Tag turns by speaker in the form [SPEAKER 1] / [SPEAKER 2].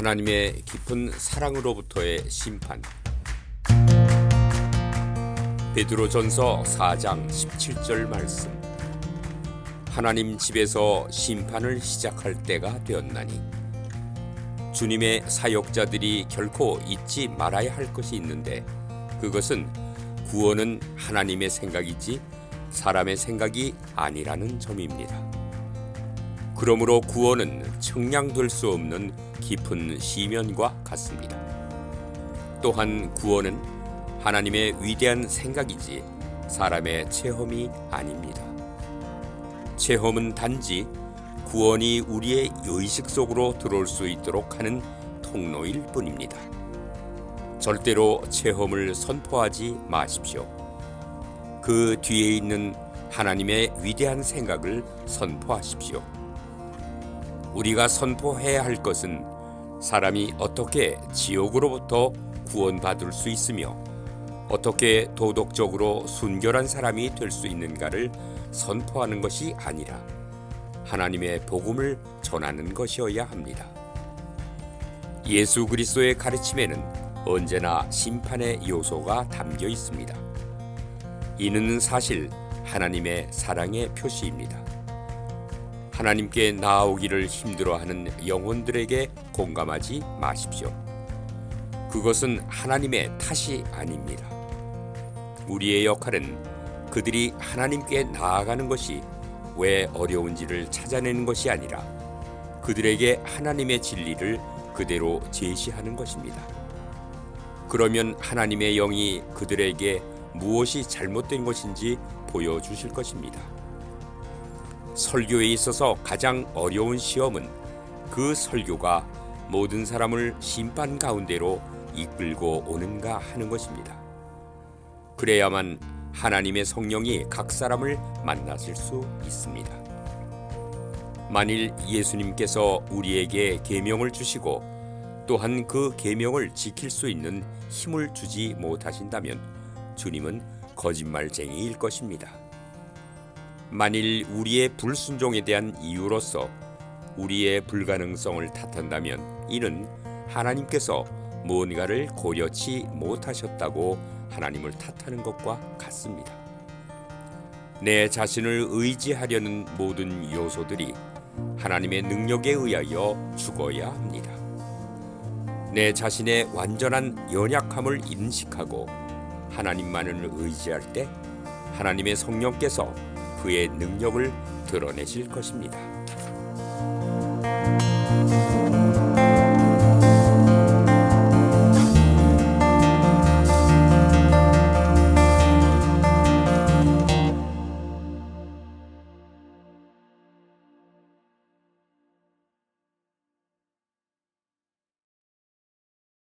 [SPEAKER 1] 하나님의 깊은 사랑으로부터의 심판. 베드로전서 4장 17절 말씀. 하나님 집에서 심판을 시작할 때가 되었나니. 주님의 사역자들이 결코 잊지 말아야 할 것이 있는데 그것은 구원은 하나님의 생각이지 사람의 생각이 아니라는 점입니다. 그러므로 구원은 청량될 수 없는 깊은 시면과 같습니다. 또한 구원은 하나님의 위대한 생각이지 사람의 체험이 아닙니다. 체험은 단지 구원이 우리의 의식 속으로 들어올 수 있도록 하는 통로일 뿐입니다. 절대로 체험을 선포하지 마십시오. 그 뒤에 있는 하나님의 위대한 생각을 선포하십시오. 우리가 선포해야 할 것은 사람이 어떻게 지옥으로부터 구원받을 수 있으며 어떻게 도덕적으로 순결한 사람이 될 수 있는가를 선포하는 것이 아니라 하나님의 복음을 전하는 것이어야 합니다. 예수 그리스도의 가르침에는 언제나 심판의 요소가 담겨 있습니다. 이는 사실 하나님의 사랑의 표시입니다. 하나님께 나아오기를 힘들어하는 영혼들에게 공감하지 마십시오. 그것은 하나님의 탓이 아닙니다. 우리의 역할은 그들이 하나님께 나아가는 것이 왜 어려운지를 찾아내는 것이 아니라 그들에게 하나님의 진리를 그대로 제시하는 것입니다. 그러면 하나님의 영이 그들에게 무엇이 잘못된 것인지 보여주실 것입니다. 설교에 있어서 가장 어려운 시험은 그 설교가 모든 사람을 심판 가운데로 이끌고 오는가 하는 것입니다. 그래야만 하나님의 성령이 각 사람을 만나실 수 있습니다. 만일 예수님께서 우리에게 계명을 주시고 또한 그 계명을 지킬 수 있는 힘을 주지 못하신다면 주님은 거짓말쟁이일 것입니다. 만일 우리의 불순종에 대한 이유로서 우리의 불가능성을 탓한다면 이는 하나님께서 무언가를 고려치 못하셨다고 하나님을 탓하는 것과 같습니다. 내 자신을 의지하려는 모든 요소들이 하나님의 능력에 의하여 죽어야 합니다. 내 자신의 완전한 연약함을 인식하고 하나님만을 의지할 때 하나님의 성령께서 그의 능력을 드러내실 것입니다.